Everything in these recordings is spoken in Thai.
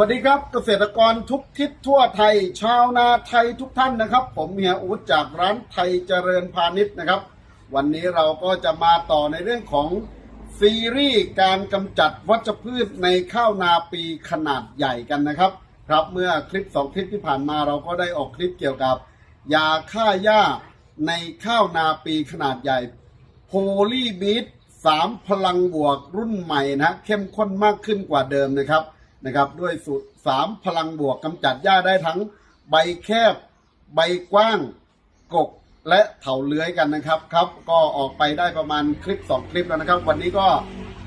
วัสดีครับเกษตรกรทุกทิศทั่วไทย ชาวนาไทยทุกท่านนะครับ ผมเฮียอูดจากร้านไทยเจริญพาณิชย์นะครับ วันนี้เราก็จะมาต่อในเรื่องของซีรีส์การกำจัดวัชพืชในข้าวนาปีขนาดใหญ่กันนะครับ ครับเมื่อคลิปสองคลิปที่ผ่านมาเราก็ได้ออกคลิปเกี่ยวกับ ยาฆ่าหญ้าในข้าวนาปีขนาดใหญ่โพลีบีทสามพลังบวกรุ่นใหม่นะเข้มข้นมากขึ้นกว่าเดิมนะครับ นะครับ ด้วยสูตรสามพลังบวกกำจัดหญ้าได้ทั้งใบแคบ ใบกว้าง กกและเถาเลื้อยกันนะครับครับ ก็ออกไปได้ประมาณคลิป 2 คลิปแล้วนะครับ วันนี้ก็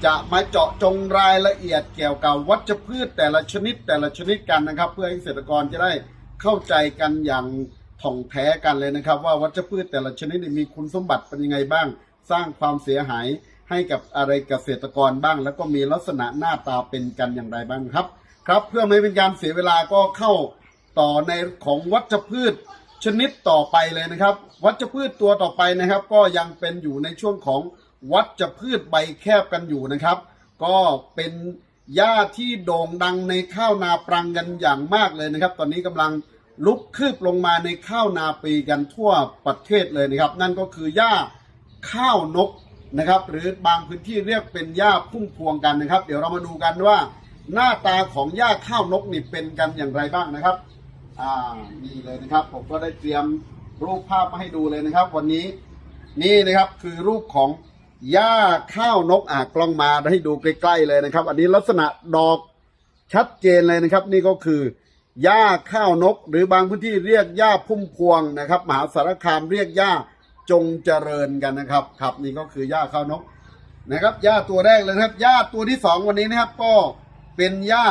จะมาเจาะจงรายละเอียดเกี่ยวกับวัชพืชแต่ละชนิดแต่ละชนิดกันนะครับ เพื่อให้เกษตรกรจะได้เข้าใจกันอย่างถ่องแท้กันเลยนะครับ ว่าวัชพืชแต่ละชนิดมีคุณสมบัติเป็นยังไงบ้าง สร้างความเสียหาย ให้กับอะไรเกษตรกรบ้าง แล้วก็มีลักษณะหน้าตาเป็นกันอย่างไรบ้างครับ ครับเพื่อไม่เป็นการเสียเวลาก็เข้าต่อในของวัชพืชชนิดต่อไปเลยนะครับ วัชพืชตัวต่อไปนะครับ ก็ยังเป็นอยู่ในช่วงของวัชพืชใบแคบกันอยู่นะครับ ก็เป็นหญ้าที่โด่งดังในข้าวนาปรังกันอย่างมากเลยนะครับ ตอนนี้กำลังลุกคืบลงมาในข้าวนาปีกันทั่วประเทศเลยนะครับ นั่นก็คือหญ้าข้าวนก นะครับ หรือบางพื้นที่เรียกเป็นหญ้าพุ่มพวงกันนะครับ เดี๋ยวเรามาดูกันว่า หน้าตาของหญ้าข้าวนกนี่เป็นกันอย่างไรบ้างนะครับอ่านี่เลยนะครับ ผมก็ได้เตรียมรูปภาพมาให้ดูเลยนะครับ วันนี้นี่นะครับคือรูปของหญ้าข้าวนกอ่ากล้องมาให้ดูใกล้ๆเลยนะครับ อันนี้ลักษณะดอกชัดเจนเลยนะครับ นี่ก็คือหญ้าข้าวนก หรือบางพื้นที่เรียกหญ้าพุ่มพวงนะครับ มหาสารคามเรียกหญ้า จงเจริญกันนะครับครับนี่ก็คือหญ้าข้าวนกนะครับหญ้าตัวแรกเลยครับหญ้าตัวที่สองวันนี้นะครับก็เป็นหญ้า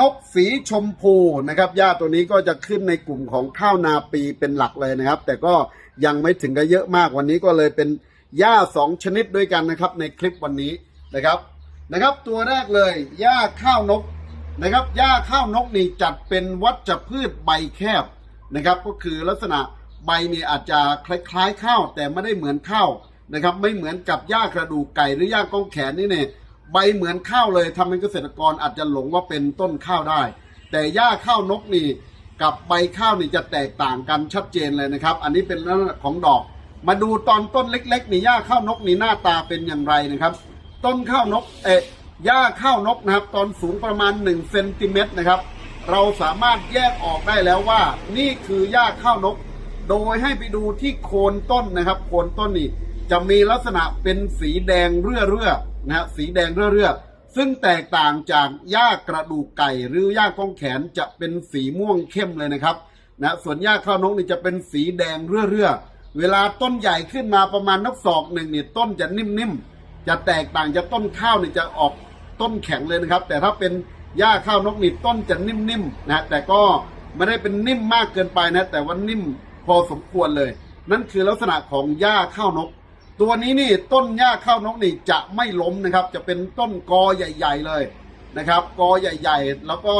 นกสีชมพูนะครับหญ้าตัวนี้ก็จะขึ้นในกลุ่มของข้าวนาปีเป็นหลักเลยนะครับ แต่ก็ยังไม่ถึงกับเยอะมากวันนี้ก็เลยเป็นหญ้าสองชนิดด้วยกันนะครับในคลิปวันนี้นะครับนะครับ ตัวแรกเลยหญ้าข้าวนกนะครับหญ้าข้าวนกนี่จัดเป็นวัชพืชใบแคบนะครับ ก็คือลักษณะ ใบนี่อาจจะคล้ายๆข้าวแต่ไม่ได้เหมือนข้าวนะครับ ไม่เหมือนกับหญ้ากระดูกไก่หรือหญ้ากองแขนนี่เนี่ยใบเหมือนข้าวเลยทำให้เกษตรกรอาจจะหลงว่าเป็นต้นข้าวได้ แต่หญ้าข้าวนกนี่กับใบข้าวนี่จะแตกต่างกันชัดเจนเลยนะครับ อันนี้เป็นลักษณะของดอก มาดูตอนต้นเล็กๆนี่หญ้าข้าวนกนี่หน้าตาเป็นอย่างไรนะครับ ต้นข้าวนกเอ๊ะหญ้าข้าวนกนะครับ ตอนสูงประมาณ1เซนติเมตรนะครับ เราสามารถแยกออกได้แล้วว่า นี่คือหญ้าข้าวนก โดยให้ไปดูที่โคนต้นนะครับ โคนต้นนี่จะมีลักษณะเป็นสีแดงเรื่อๆนะฮะสีแดงเรื่อๆซึ่งแตกต่างจากหญ้ากระดูกไก่ หรือหญ้าก้องแขนจะเป็นสีม่วงเข้มเลยนะครับนะส่วนหญ้าข้าวนกนี่จะเป็นสีแดงเรื่อๆเวลาต้นใหญ่ขึ้นมาประมาณนักศอกหนึ่งเนี่ยต้นจะนิ่มๆจะแตกต่างจากต้นข้าวนี่จะออกต้นแข็งเลยนะครับ แต่ถ้าเป็นหญ้าข้าวนกนี่ต้นจะนิ่มๆนะแต่ก็ไม่ได้เป็นนิ่มมากเกินไปนะ แต่ว่านิ่ม พอสมควรเลย นั่นคือลักษณะของหญ้าข้าวนก ตัวนี้นี่ต้นหญ้าข้าวนกนี่จะไม่ล้มนะครับ จะเป็นต้นกอใหญ่ ๆเลยนะครับกอใหญ่ ๆ แล้วก็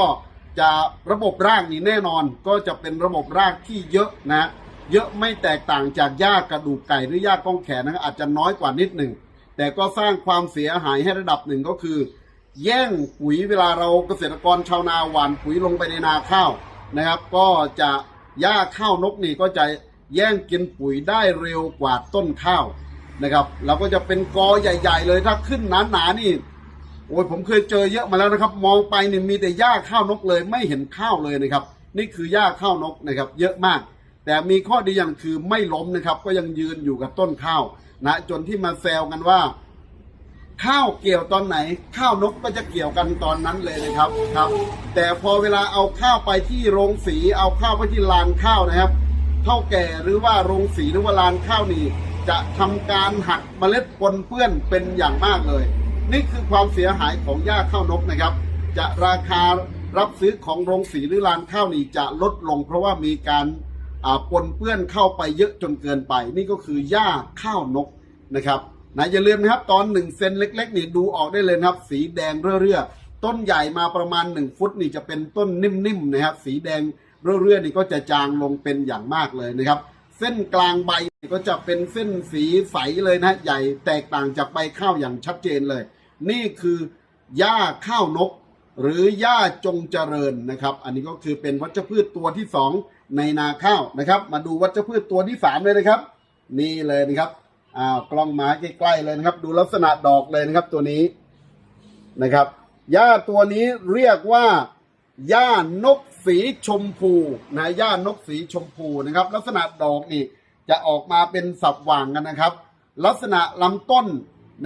จะระบบรากนี่แน่นอน ก็จะเป็นระบบรากที่เยอะนะเยอะไม่แตกต่างจากหญ้ากระดูกไก่หรือหญ้าก้องแขนนะครับอาจจะน้อยกว่านิดหนึ่งแต่ก็สร้างความเสียหายให้ระดับหนึ่งก็คือ แย่งปุ๋ยเวลาเราเกษตรกรชาวนาหว่านปุ๋ยลงไปในนาข้าวนะครับ ก็จะ หญ้าข้าวนกนี่ก็จะแย่งกินปุ๋ยได้เร็วกว่าต้นข้าวนะครับเราก็จะเป็นกอใหญ่ ๆ เลยถ้าขึ้นหนาๆนี่โอ้ยผมเคยเจอเยอะมาแล้วนะครับ มองไปนี่มีแต่หญ้าข้าวนกเลย ไม่เห็นข้าวเลยนะครับ นี่คือหญ้าข้าวนกนะครับ เยอะมาก แต่มีข้อดีอย่างคือไม่ล้มนะครับ ก็ยังยืนอยู่กับต้นข้าวนะจนที่มาแซวกันว่า ข้าวเกี่ยวตอนไหน ข้าวนกก็จะเกี่ยวกันตอนนั้นเลยนะครับครับ แต่พอเวลาเอาข้าวไปที่โรงสีเอาข้าวไปที่ลานข้าวนะครับ เท่าแก่หรือว่าโรงสีหรือว่าลานข้าวนี่จะทำการหักเมล็ดปนเปื้อนเป็นอย่างมากเลย นี่คือความเสียหายของหญ้าข้าวนกนะครับ จะราคารับซื้อของโรงสีหรือลานข้าวนี่จะลดลง เพราะว่ามีการปนเปื้อนเข้าไปเยอะจนเกินไป นี่ก็คือหญ้าข้าวนกนะครับ นะอย่าลืมนะครับตอนหนึ่งเซนเล็กๆนี่ดูออกได้เลยนะครับ สีแดงเรื่อๆต้นใหญ่มาประมาณหนึ่งฟุตนี่จะเป็นต้นนิ่มๆนะครับ สีแดงเรื่อๆนี่ก็จะจางลงเป็นอย่างมากเลยนะครับ เส้นกลางใบก็จะเป็นเส้นสีใสเลยนะใหญ่แตกต่างจากใบข้าวอย่างชัดเจนเลย นี่คือหญ้าข้าวนก หรือหญ้าจงเจริญนะครับ อันนี้ก็คือเป็นวัชพืชตัวที่สองในนาข้าวนะครับ มาดูวัชพืชตัวที่สามเลยนะครับ นี่เลยนะครับ อ้าวกล้องมาใกล้ๆเลยนะครับ ดูลักษณะดอกเลยนะครับตัวนี้นะครับหญ้าตัวนี้เรียกว่าหญ้านกสีชมพูนะหญ้านกสีชมพูนะครับ ลักษณะดอกนี่จะออกมาเป็นสับหว่างกันนะครับ ลักษณะลำต้น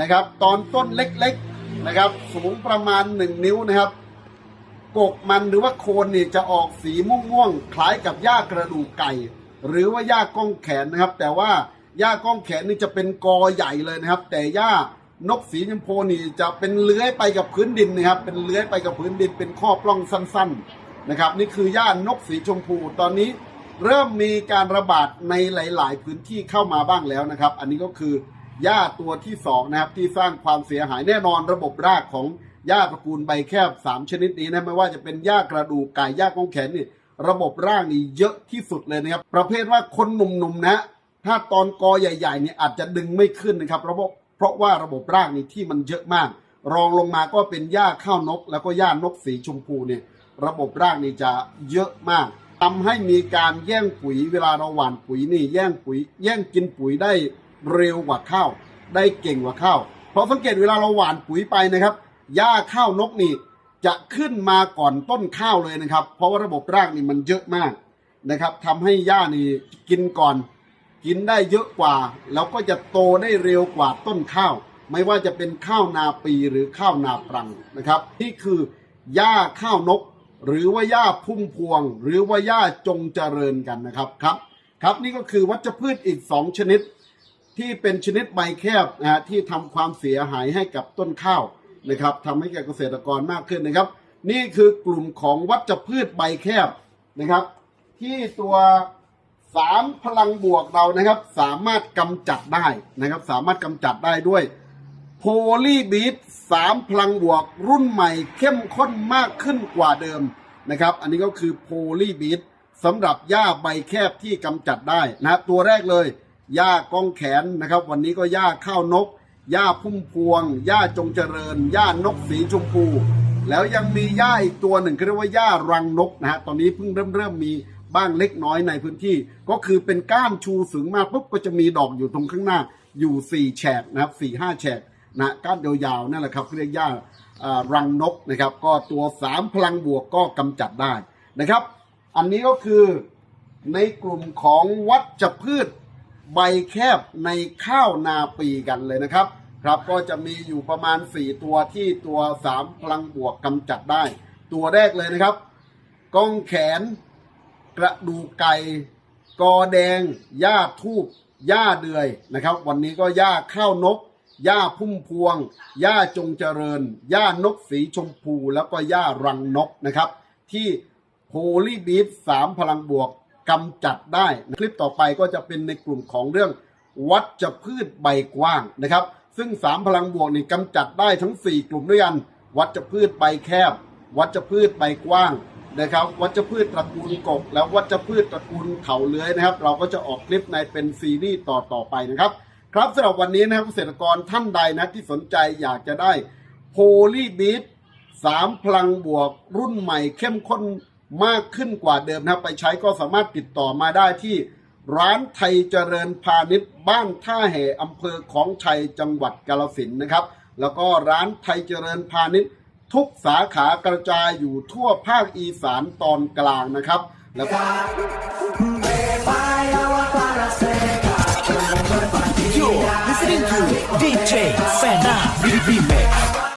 นะครับ ตอนต้นเล็กๆนะครับ สูงประมาณหนึ่งนิ้วนะครับกกมันหรือว่าโคนนี่จะออกสีม่วงๆคล้ายกับหญ้ากระดูกไก่ หรือว่าหญ้าก้องแขนนะครับ แต่ว่า หญ้าก้องแขนนี่จะเป็นกอใหญ่เลยนะครับ แต่หญ้านกสีชมพูนี่จะเป็นเลื้อยไปกับพื้นดินนะครับ เป็นเลื้อยไปกับพื้นดิน เป็นข้อปล้องสั้นๆนะครับ นี่คือหญ้านกสีชมพู ตอนนี้เริ่มมีการระบาดในหลาย ๆ พื้นที่เข้ามาบ้างแล้วนะครับ อันนี้ก็คือหญ้าตัวที่สองนะครับที่สร้างความเสียหายแน่นอนระบบรากของหญ้าตระกูลใบแคบสามชนิดนี้นะไม่ว่าจะเป็นหญ้ากระดูกไก่หญ้าก้องแขนนี่ระบบรากนี่เยอะที่สุดเลยนะครับ ประเภทว่าคนหนุ่มๆนะ ถ้าตอนกอใหญ่ๆเนี่ยอาจจะดึงไม่ขึ้นนะครับระบบเพราะว่าระบบรากนี่ที่มันเยอะมาก รองลงมาก็เป็นหญ้าข้าวนก แล้วก็หญ้านกสีชมพูเนี่ยระบบรากนี่จะเยอะมากทำให้มีการแย่งปุ๋ยเวลาเราหว่านปุ๋ยนี่แย่งปุ๋ย แย่งกินปุ๋ยได้เร็วกว่าข้าวได้เก่งกว่าข้าวเพราะสังเกตเวลาเราหว่านปุ๋ยไปนะครับหญ้าข้าวนกนี่จะขึ้นมาก่อนต้นข้าวเลยนะครับ เพราะว่าระบบรากนี่มันเยอะมากนะครับทำให้หญ้านี่กินก่อน กินได้เยอะกว่า แล้วก็จะโตได้เร็วกว่าต้นข้าว ไม่ว่าจะเป็นข้าวนาปีหรือข้าวนาปรังนะครับ นี่คือหญ้าข้าวนก หรือว่าหญ้าพุ่มพวง หรือว่าหญ้าจงเจริญกันนะครับครับครับนี่ก็คือวัชพืชอีก 2 ชนิด ที่เป็นชนิดใบแคบนะฮะที่ทำความเสียหายให้กับต้นข้าวนะครับทำให้แก่เกษตรกรมากขึ้นนะครับ นี่คือกลุ่มของวัชพืชใบแคบนะครับ ที่ตัว สามพลังบวกเรานะครับ สามารถกำจัดได้นะครับ สามารถกำจัดได้ด้วยโพลีบีทสามพลังบวกรุ่นใหม่เข้มข้นมากขึ้นกว่าเดิมนะครับ อันนี้ก็คือโพลีบีทสำหรับหญ้าใบแคบที่กำจัดได้นะตัวแรกเลยหญ้ากองแขนนะครับ วันนี้ก็หญ้าข้าวนกหญ้าพุ่มพวงหญ้าจงเจริญหญ้านกสีชมพู แล้วยังมีหญ้าอีกตัวหนึ่งเรียกว่าหญ้ารังนกนะฮะตอนนี้เพิ่งเริ่มเริ่มมี บ้างเล็กน้อยในพื้นที่ ก็คือเป็นก้านชูสูงมากปุ๊บก็จะมีดอกอยู่ตรงข้างหน้าอยู่สี่แฉกนะครับสี่ห้าแฉกนะก้านยาวๆนั่นแหละครับเรียกหญ้าอ่ารังนกนะครับ ก็ตัวสามพลังบวกก็กำจัดได้นะครับ อันนี้ก็คือในกลุ่มของวัชพืชใบแคบในข้าวนาปีกันเลยนะครับครับก็จะมีอยู่ประมาณ 4 ตัวที่ตัวสามพลังบวกกำจัดได้ ตัวแรกเลยนะครับ กองแขน กระดูกไก่กอแดงหญ้าทูบหญ้าเดือยนะครับ วันนี้ก็หญ้าข้าวนกหญ้าพุ่มพวงหญ้าจงเจริญหญ้านกสีชมพู แล้วก็หญ้ารังนกนะครับ ที่โพลีบีทสามพลังบวกกำจัดได้ คลิปต่อไปก็จะเป็นในกลุ่มของเรื่องวัชพืชใบกว้างนะครับ ซึ่งสามพลังบวกนี่กำจัดได้ทั้ง 4 กลุ่มด้วยกัน วัชพืชใบแคบ วัชพืชใบกว้าง นะครับวัชพืชตระกูลกบ แล้ววัชพืชตระกูลเถาเลื้อยนะครับ เราก็จะออกคลิปในเป็นซีรีส์ต่อต่อไปนะครับ ครับสำหรับวันนี้นะครับเกษตรกรท่านใดนะที่สนใจอยากจะได้โพลีบีทสามพลังบวกรุ่นใหม่เข้มข้นมากขึ้นกว่าเดิมนะครับ ไปใช้ก็สามารถติดต่อมาได้ที่ร้านไทยเจริญพาณิชย์บ้านท่าแห่อำเภอของชัยจังหวัดกาฬสินธุ์นะครับ แล้วก็ร้านไทยเจริญพาณิชย์ ทุกสาขากระจายอยู่ทั่วภาคอีสานตอนกลางนะครับ แล้วก็